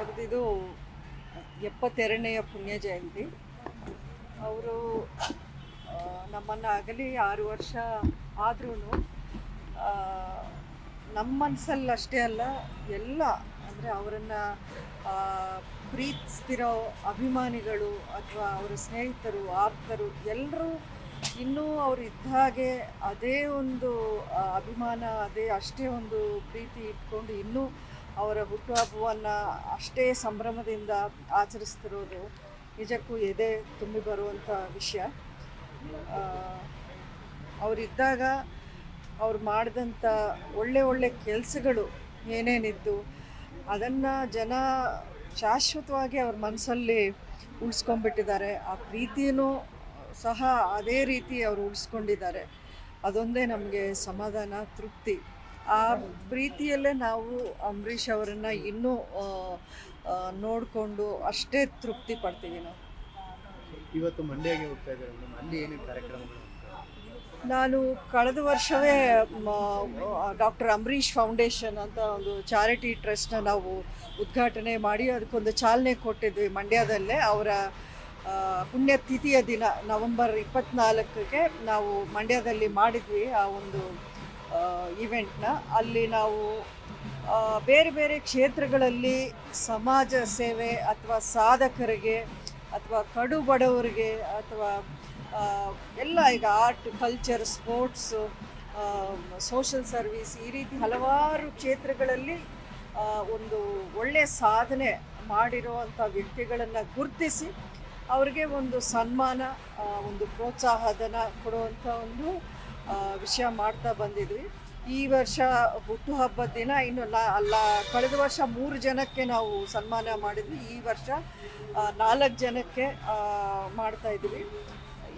ಅವ್ರದ್ದಿದು ಎಪ್ಪತ್ತೆರಡನೆಯ ಪುಣ್ಯ ಜಯಂತಿ. ಅವರು ನಮ್ಮನ್ನು ಆಗಲಿ ಆರು ವರ್ಷ ಆದ್ರೂ ನಮ್ಮ ಮನಸ್ಸಲ್ಲಿ ಅಷ್ಟೇ ಅಲ್ಲ, ಎಲ್ಲ, ಅಂದರೆ ಅವರನ್ನು ಪ್ರೀತಿಸ್ತಿರೋ ಅಭಿಮಾನಿಗಳು ಅಥವಾ ಅವರ ಸ್ನೇಹಿತರು, ಆಪ್ತರು ಎಲ್ಲರೂ ಇನ್ನೂ ಅವ್ರು ಇದ್ದ ಹಾಗೆ ಅದೇ ಒಂದು ಅಭಿಮಾನ, ಅದೇ ಅಷ್ಟೇ ಒಂದು ಪ್ರೀತಿ ಇಟ್ಕೊಂಡು ಇನ್ನೂ ಅವರ ಹುಟ್ಟುಹಬ್ಬವನ್ನು ಅಷ್ಟೇ ಸಂಭ್ರಮದಿಂದ ಆಚರಿಸ್ತಿರೋದು ನಿಜಕ್ಕೂ ಎದೆ ತುಂಬಿ ಬರುವಂಥ ವಿಷಯ. ಅವರಿದ್ದಾಗ ಅವ್ರು ಮಾಡಿದಂಥ ಒಳ್ಳೆ ಒಳ್ಳೆ ಕೆಲಸಗಳು ಏನೇನಿದ್ದು ಅದನ್ನು ಜನ ಶಾಶ್ವತವಾಗಿ ಅವ್ರ ಮನಸ್ಸಲ್ಲಿ ಉಳಿಸ್ಕೊಂಡ್ಬಿಟ್ಟಿದ್ದಾರೆ. ಆ ಪ್ರೀತಿಯೂ ಸಹ ಅದೇ ರೀತಿ ಅವರು ಉಳಿಸ್ಕೊಂಡಿದ್ದಾರೆ. ಅದೊಂದೇ ನಮಗೆ ಸಮಾಧಾನ, ತೃಪ್ತಿ. ಆ ಪ್ರೀತಿಯಲ್ಲೇ ನಾವು ಅಂಬರೀಷ್ ಅವರನ್ನು ಇನ್ನೂ ನೋಡಿಕೊಂಡು ಅಷ್ಟೇ ತೃಪ್ತಿ ಪಡ್ತೀವಿ ನಾವು. ಇವತ್ತು ಮಂಡ್ಯಗೆ ಹೋಗ್ತಾ ಇದ್ದಾರೆ ಅಲ್ಲಿ ಏನೇನು ಕಾರ್ಯಕ್ರಮಗಳು? ನಾನು ಕಳೆದ ವರ್ಷವೇ ಡಾಕ್ಟರ್ ಅಂಬರೀಷ್ ಫೌಂಡೇಶನ್ ಅಂತ ಒಂದು ಚಾರಿಟಿ ಟ್ರಸ್ಟ್ನ ನಾವು ಉದ್ಘಾಟನೆ ಮಾಡಿ ಅದಕ್ಕೊಂದು ಚಾಲನೆ ಕೊಟ್ಟಿದ್ವಿ ಮಂಡ್ಯದಲ್ಲೇ. ಅವರ ಪುಣ್ಯತಿಥಿಯ ದಿನ ನವೆಂಬರ್ ಇಪ್ಪತ್ನಾಲ್ಕಕ್ಕೆ ನಾವು ಮಂಡ್ಯದಲ್ಲಿ ಮಾಡಿದ್ವಿ ಆ ಒಂದು ಇವೆಂಟ್ನ ಅಲ್ಲಿ ನಾವು ಬೇರೆ ಬೇರೆ ಕ್ಷೇತ್ರಗಳಲ್ಲಿ ಸಮಾಜ ಸೇವೆ ಅಥವಾ ಸಾಧಕರಿಗೆ ಅಥವಾ ಕಡು ಬಡವರಿಗೆ ಅಥವಾ ಎಲ್ಲ ಈಗ art culture sports social service ಈ ರೀತಿ ಹಲವಾರು ಕ್ಷೇತ್ರಗಳಲ್ಲಿ ಒಂದು ಒಳ್ಳೆಯ ಸಾಧನೆ ಮಾಡಿರುವಂಥ ವ್ಯಕ್ತಿಗಳನ್ನು ಗುರುತಿಸಿ ಅವರಿಗೆ ಒಂದು ಸನ್ಮಾನ ಒಂದು ಪ್ರೋತ್ಸಾಹಧನ ಕೊಡುವಂಥ ಒಂದು ವಿಷಯ ಮಾಡ್ತಾ ಬಂದಿದ್ವಿ. ಈ ವರ್ಷ ಹುಟ್ಟುಹಬ್ಬದ ದಿನ ಇನ್ನು ಅಲ್ಲ ಕಳೆದ ವರ್ಷ ಮೂರು ಜನಕ್ಕೆ ನಾವು ಸನ್ಮಾನ ಮಾಡಿದ್ವಿ. ಈ ವರ್ಷ ನಾಲ್ಕು ಜನಕ್ಕೆ ಮಾಡ್ತಾ ಇದ್ವಿ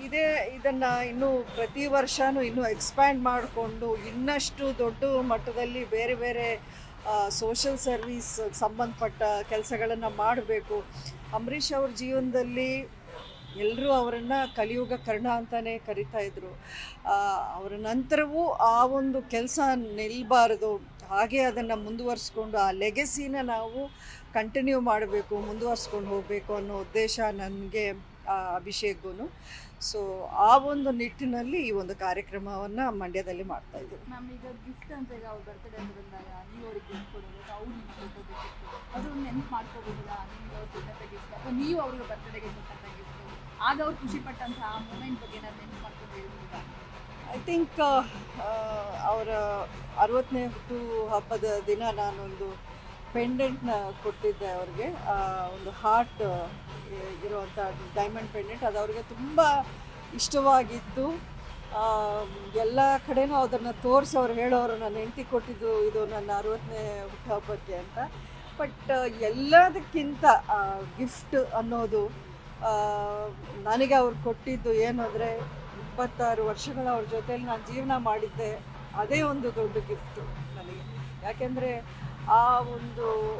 ಇದೇ, ಇದನ್ನು ಇನ್ನೂ ಪ್ರತಿ ವರ್ಷವೂ ಇನ್ನೂ ಎಕ್ಸ್ಪ್ಯಾಂಡ್ ಮಾಡಿಕೊಂಡು ಇನ್ನಷ್ಟು ದೊಡ್ಡ ಮಟ್ಟದಲ್ಲಿ ಬೇರೆ ಬೇರೆ ಸೋಷಲ್ ಸರ್ವೀಸ್ ಸಂಬಂಧಪಟ್ಟ ಕೆಲಸಗಳನ್ನು ಮಾಡಬೇಕು. ಅಂಬರೀಷ್ ಅವ್ರ ಜೀವನದಲ್ಲಿ ಎಲ್ಲರೂ ಅವರನ್ನು ಕಲಿಯುಗ ಕರ್ಣ ಅಂತಲೇ ಕರಿತಾ ಇದ್ರು. ಅವರ ನಂತರವೂ ಆ ಒಂದು ಕೆಲಸ ನಿಲ್ಲಬಾರದು ಹಾಗೆ ಅದನ್ನು ಮುಂದುವರಿಸ್ಕೊಂಡು ಆ ಲೆಗೆಸಿನ ನಾವು ಕಂಟಿನ್ಯೂ ಮಾಡಬೇಕು, ಮುಂದುವರಿಸ್ಕೊಂಡು ಹೋಗಬೇಕು ಅನ್ನೋ ಉದ್ದೇಶ ನನಗೆ ಅಭಿಷೇಕ್ಗೂ ಸೊ ಆ ಒಂದು ನಿಟ್ಟಿನಲ್ಲಿ ಈ ಒಂದು ಕಾರ್ಯಕ್ರಮವನ್ನು ಮಂಡ್ಯದಲ್ಲಿ ಮಾಡ್ತಾ ಇದ್ದೀವಿ ಮ್ಯಾಮ್ ಈಗ ಗಿಫ್ಟ್ ಅಂತ ಈಗ ಅವ್ರ ಬರ್ತಡೇ ಅಂತ ಬಂದಾಗ ನೀವು ಅವ್ರಿಗೆ ಗಿಫ್ಟ್ ಕೊಡೋದು ಅವ್ರು ನಿಮ್ಗೆ ಅದು ನೆನ್ಪು ಮಾಡ್ಕೋಬೋದಿಲ್ಲ? ನಿಮ್ಗೆ ಅವ್ರು ಕೊಟ್ಟಂಥ ಗಿಫ್ಟ್ ಅಥವಾ ನೀವು ಅವ್ರಿಗೆ ಬರ್ತಡೇಗೆ ಕೊಟ್ಟಂಥ ಗಿಫ್ಟ್ ಆಗ ಅವ್ರು ಖುಷಿ ಪಟ್ಟಂಥ ಆ ಮೂಮೆಂಟ್ ಬಗ್ಗೆ ನಾನು ನೆನ್ಪು ಮಾಡ್ಕೊಂಡು ಹೇಳ್ಬೋದಾ ಐ ಥಿಂಕ್ ಅವರ ಅರವತ್ತನೇ ಹುಟ್ಟು ಹಬ್ಬದ ದಿನ ನಾನೊಂದು ಪೆಂಡೆಂಟ್ನ ಕೊಟ್ಟಿದ್ದೆ ಅವ್ರಿಗೆ ಒಂದು ಹಾರ್ಟ್ ಇರುವಂಥ ಡೈಮಂಡ್ ಪೆಂಡೆಂಟ್ ಅದು ಅವ್ರಿಗೆ ತುಂಬ ಇಷ್ಟವಾಗಿತ್ತು ಎಲ್ಲ ಕಡೆನೂ ಅದನ್ನು ತೋರಿಸಿ ಅವ್ರು ಹೇಳೋರು, ನನ್ನ ಹೆಂಡತಿ ಕೊಟ್ಟಿದ್ದು ಇದು ನನ್ನ ಅರವತ್ತನೇ ಹುಟ್ಟುಹಬ್ಬಕ್ಕೆ ಅಂತ. ಬಟ್ ಎಲ್ಲದಕ್ಕಿಂತ ಗಿಫ್ಟ್ ಅನ್ನೋದು ನನಗೆ ಅವ್ರು ಕೊಟ್ಟಿದ್ದು ಏನು ಅಂದರೆ, ಇಪ್ಪತ್ತಾರು ವರ್ಷಗಳ ಅವ್ರ ಜೊತೆಲಿ ನಾನು ಜೀವನ ಮಾಡಿದ್ದೆ, ಅದೇ ಒಂದು ದೊಡ್ಡ ಗಿಫ್ಟು ನನಗೆ. ಯಾಕೆಂದರೆ ಆ ಒಂದು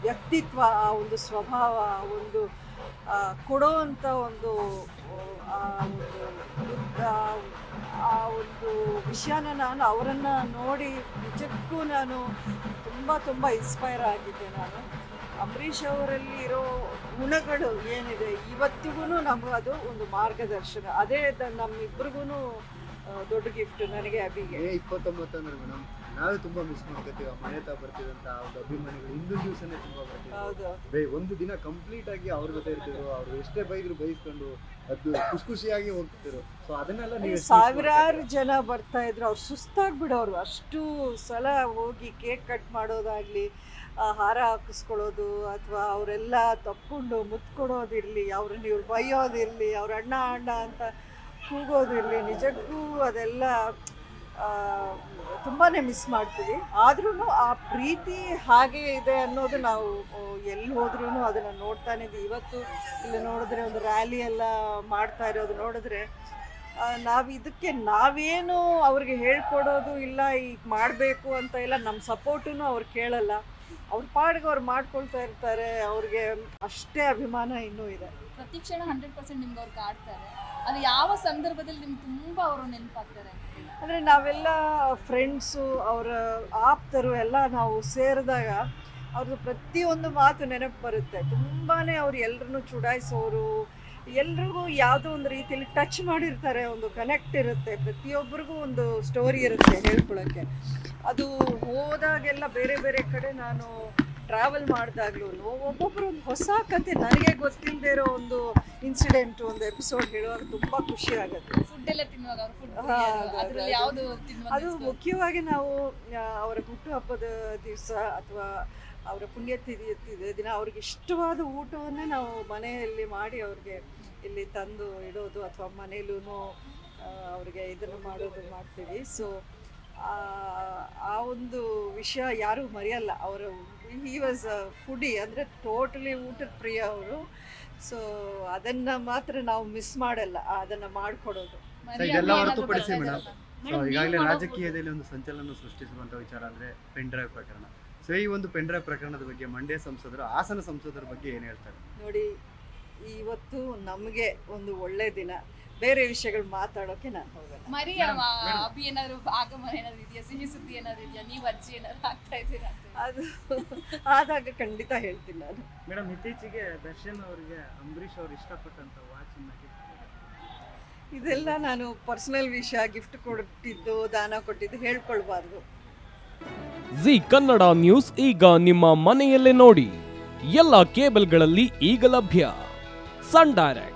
ವ್ಯಕ್ತಿತ್ವ, ಆ ಒಂದು ಸ್ವಭಾವ, ಆ ಒಂದು ಕೊಡೋ ಕೊಡೋವಂಥ ಒಂದು, ಆ, ಒಂದು ಆ- ಒಂದು ವಿಷಯನ ನಾನು ಅವರನ್ನು ನೋಡಿ ನಿಜಕ್ಕೂ ನಾನು ತುಂಬ ತುಂಬ ಇನ್ಸ್ಪೈರ್ ಆಗಿದ್ದೆ ನಾನು. ಅಂಬರೀಷ್ ಅವರಲ್ಲಿ ಇರೋ ಗುಣಗಳು ಏನಿದೆ ಇವತ್ತಿಗೂ ನಮಗೆ ಅದು ಒಂದು ಮಾರ್ಗದರ್ಶನ. ಅದೇ ನಮ್ಮಿಬ್ರಿಗೂ ದೊಡ್ಡ ಗಿಫ್ಟ್ ನನಗೆ ಅಭಿಗೆ ಮೇ ಇಪ್ಪತ್ತೊಂಬತ್ತು ಅಂದ್ರೆ ಮೇಡಮ್. ನಾವೇ ತುಂಬಾ ಮಿಸ್ ಮಾಡ್ಕೋತೀವಿ. ಮನೆ ತಾ ಬರ್ತಿದಂತ ಒಂದು ಅಭಿಮಾನಿಗಳು ಹಿಂದಿನ ದಿವಸನೇ ತುಂಬಾ ಬರ್ತಿದ್ರು ಹೌದು. ಬೇ ಒಂದು ದಿನ ಕಂಪ್ಲೀಟ್ ಆಗಿ ಅವ್ರ ಜೊತೆ ಇರ್ತಿದ್ರು. ಅವ್ರು ಎಷ್ಟೇ ಬೈದ್ರು ಬೈಸ್ಕೊಂಡು ಅದು ಖುಷಿ ಖುಷಿಯಾಗಿ ಹೋಗ್ತಿದ್ರು. ಸೊ ಅದನ್ನೆಲ್ಲ ನೀವು ಸಾವಿರಾರು ಜನ ಬರ್ತಾ ಇದ್ರು. ಅವ್ರು ಸುಸ್ತಾಗ್ಬಿಡೋರು. ಅಷ್ಟು ಸಲ ಹೋಗಿ ಕೇಕ್ ಕಟ್ ಮಾಡೋದಾಗ್ಲಿ ಆ ಹಾರ ಹಾಕಿಸ್ಕೊಳ್ಳೋದು ಅಥವಾ ಅವರೆಲ್ಲ ತಪ್ಕೊಂಡು ಮುತ್ಕೊಡೋದಿರಲಿ ಅವ್ರನ್ನ ಇವ್ರು ಬೈಯೋದಿರಲಿ ಅವ್ರ ಅಣ್ಣ ಅಣ್ಣ ಅಂತ ಕೂಗೋದಿರಲಿ ನಿಜಕ್ಕೂ ಅದೆಲ್ಲ ತುಂಬಾ ಮಿಸ್ ಮಾಡ್ತೀವಿ. ಆದ್ರೂ ಆ ಪ್ರೀತಿ ಹಾಗೆ ಇದೆ ಅನ್ನೋದು ನಾವು ಎಲ್ಲಿ ಹೋದ್ರೂ ಅದನ್ನು ನೋಡ್ತಾನೆ ಇವತ್ತು ಇಲ್ಲಿ ನೋಡಿದ್ರೆ ಒಂದು ರ್ಯಾಲಿ ಎಲ್ಲ ಮಾಡ್ತಾ ಇರೋದು ನೋಡಿದ್ರೆ ನಾವು ಇದಕ್ಕೆ ನಾವೇನು ಅವ್ರಿಗೆ ಹೇಳ್ಕೊಡೋದು ಇಲ್ಲ ಈಗ ಮಾಡಬೇಕು ಅಂತ ಇಲ್ಲ ನಮ್ಮ ಸಪೋರ್ಟೂ ಅವ್ರು ಕೇಳಲ್ಲ. ಅವ್ರ ಪಾಡಿಗೆ ಅವ್ರು ಮಾಡ್ಕೊಳ್ತಾ ಇರ್ತಾರೆ, ಅವ್ರಿಗೆ ಅಷ್ಟೇ ಅಭಿಮಾನ ಇನ್ನೂ ಇದೆ. ಪ್ರತಿ ಕ್ಷಣ ಹಂಡ್ರೆಡ್ ಪರ್ಸೆಂಟ್ ನಿಮ್ಗೆ ಅವ್ರು ಕಾಡ್ತಾರೆ. ಅದು ಯಾವ ಸಂದರ್ಭದಲ್ಲಿ ನಿಮ್ಗೆ ತುಂಬ ಅವರು ನೆನಪಾಗ್ತಾರೆ. ಅಂದರೆ ನಾವೆಲ್ಲ ಫ್ರೆಂಡ್ಸು ಅವರ ಆಪ್ತರು ಎಲ್ಲ ನಾವು ಸೇರಿದಾಗ ಅವ್ರದ್ದು ಪ್ರತಿಯೊಂದು ಮಾತು ನೆನಪು ಬರುತ್ತೆ. ತುಂಬಾ ಅವ್ರು ಎಲ್ರನ್ನೂ ಚುಡಾಯಿಸೋರು, ಎಲ್ರಿಗೂ ಯಾವುದೋ ಒಂದು ರೀತಿಯಲ್ಲಿ ಟಚ್ ಮಾಡಿರ್ತಾರೆ, ಒಂದು ಕನೆಕ್ಟ್ ಇರುತ್ತೆ. ಪ್ರತಿಯೊಬ್ಬರಿಗೂ ಒಂದು ಸ್ಟೋರಿ ಇರುತ್ತೆ ಹೇಳ್ಕೊಳ್ಳೋಕ್ಕೆ ಅದು ಹೋದಾಗೆಲ್ಲ ಬೇರೆ ಬೇರೆ ಕಡೆ ನಾನು ಟ್ರಾವೆಲ್ ಮಾಡಿದಾಗ್ಲೂ ಒಬ್ಬೊಬ್ಬರು ಒಂದು ಹೊಸ ಕತೆ ನನಗೆ ಗೊತ್ತಿಲ್ಲದೆ ಇರೋ ಒಂದು ಇನ್ಸಿಡೆಂಟ್ ಒಂದು ಎಪಿಸೋಡ್ ಹೇಳುವಾಗ ತುಂಬ ಖುಷಿ ಆಗುತ್ತೆ. ಫುಡ್ ಎಲ್ಲ ತಿನ್ನುವಾಗ ಅದು- ಅದ್ರಲ್ಲಿ ಅದು- ಯಾವ್ದು ತಿನ್ನುವಾಗ ಅದು ಮುಖ್ಯವಾಗಿ ನಾವು ಅವರ ಹುಟ್ಟುಹಬ್ಬದ ದಿವಸ ಅಥವಾ ಅವರ ಪುಣ್ಯತಿಥಿ ದಿನ ಅವ್ರಿಗೆ ಇಷ್ಟವಾದ ಊಟವನ್ನೇ ನಾವು ಮನೆಯಲ್ಲಿ ಮಾಡಿ ಅವ್ರಿಗೆ ಇಲ್ಲಿ ತಂದು ಇಡೋದು ಅಥವಾ ಮನೇಲೂ ಅವ್ರಿಗೆ ಇದನ್ನು ಮಾಡೋದು ಮಾಡ್ತೀವಿ. ಸೊ ಆ ಒಂದು ವಿಷಯ ಯಾರೂ ಮರೆಯಲ್ಲ. ಅವರು ಹಿ ವಾಸ್ ಫುಡಿ ಅಂದರೆ ಟೋಟಲಿ ಊಟದ ಪ್ರಿಯ ಅವರು. ಸೊ ಅದನ್ನು ಮಾತ್ರ ನಾವು ಮಿಸ್ ಮಾಡಲ್ಲ ಅದನ್ನು ಮಾಡಿಕೊಡೋದು. ಇದೆಲ್ಲ ಹೊರತುಪಡಿಸಿ ಮೇಡಮ್ ಸೊ ಈಗಾಗಲೇ ರಾಜಕೀಯದಲ್ಲಿ ಒಂದು ಸಂಚಲನ ಸೃಷ್ಟಿಸುವಂಥ ವಿಚಾರ ಅಂದ್ರೆ ಪೆನ್ ಡ್ರೈವ್ ಪ್ರಕರಣ. ಸೊ ಈ ಒಂದು ಪೆನ್ ಡ್ರೈವ್ ಪ್ರಕರಣದ ಬಗ್ಗೆ ಮಂಡ್ಯ ಸಂಸದರು ಹಾಸನ ಸಂಸದರ ಬಗ್ಗೆ ಏನು ಹೇಳ್ತಾರೆ? ನೋಡಿ ಇವತ್ತು ನಮಗೆ ಒಂದು ಒಳ್ಳೆ ದಿನ. ಬೇರೆ ವಿಷಯಗಳು ಮಾತಾಡೋಕೆ ನಾನು ಹೋಗಲ್ಲ. ಮರಿ ಅವ- ಅಭಿ ಏನಾದ್ರು ಆಗಮನ ಏನಾದ್ರು ಇದೆಯಾ? ಸಿಹಿ ಸುದ್ದಿ ಏನಾದ್ರು ಇದೆಯಾ? ನೀವು ಅಜ್ಜಿ ಏನಾದ್ರು ಆಗ್ತಾ ಇದ್ದೀರಾ ಅಂತ. ಅದು ಆದಾಗ ಖಂಡಿತ ಹೇಳ್ತೀನಿ ನಾನು. ಮೇಡಮ್ ಇತ್ತೀಚೆಗೆ ದರ್ಶನ್ ಅವರಿಗೆ ಅಂಬರೀಷ್ ಅವರು ಇಷ್ಟಪಟ್ಟಂತ ವಾಚ್ ಇದೆಲ್ಲ ನಾನು ಪರ್ಸನಲ್ ವಿಷಯ ಗಿಫ್ಟ್ ಕೊಟ್ಟಿದ್ದು ದಾನ ಕೊಟ್ಟಿದ್ದು ಹೇಳ್ಕೊಳ್ಬಾರ್ದು. ಜಿ ಕನ್ನಡ ನ್ಯೂಸ್ ಈಗ ನಿಮ್ಮ ಮನೆಯಲ್ಲೇ ನೋಡಿ. ಎಲ್ಲ ಕೇಬಲ್ಗಳಲ್ಲಿ ಈಗ ಲಭ್ಯ. Sun Direct.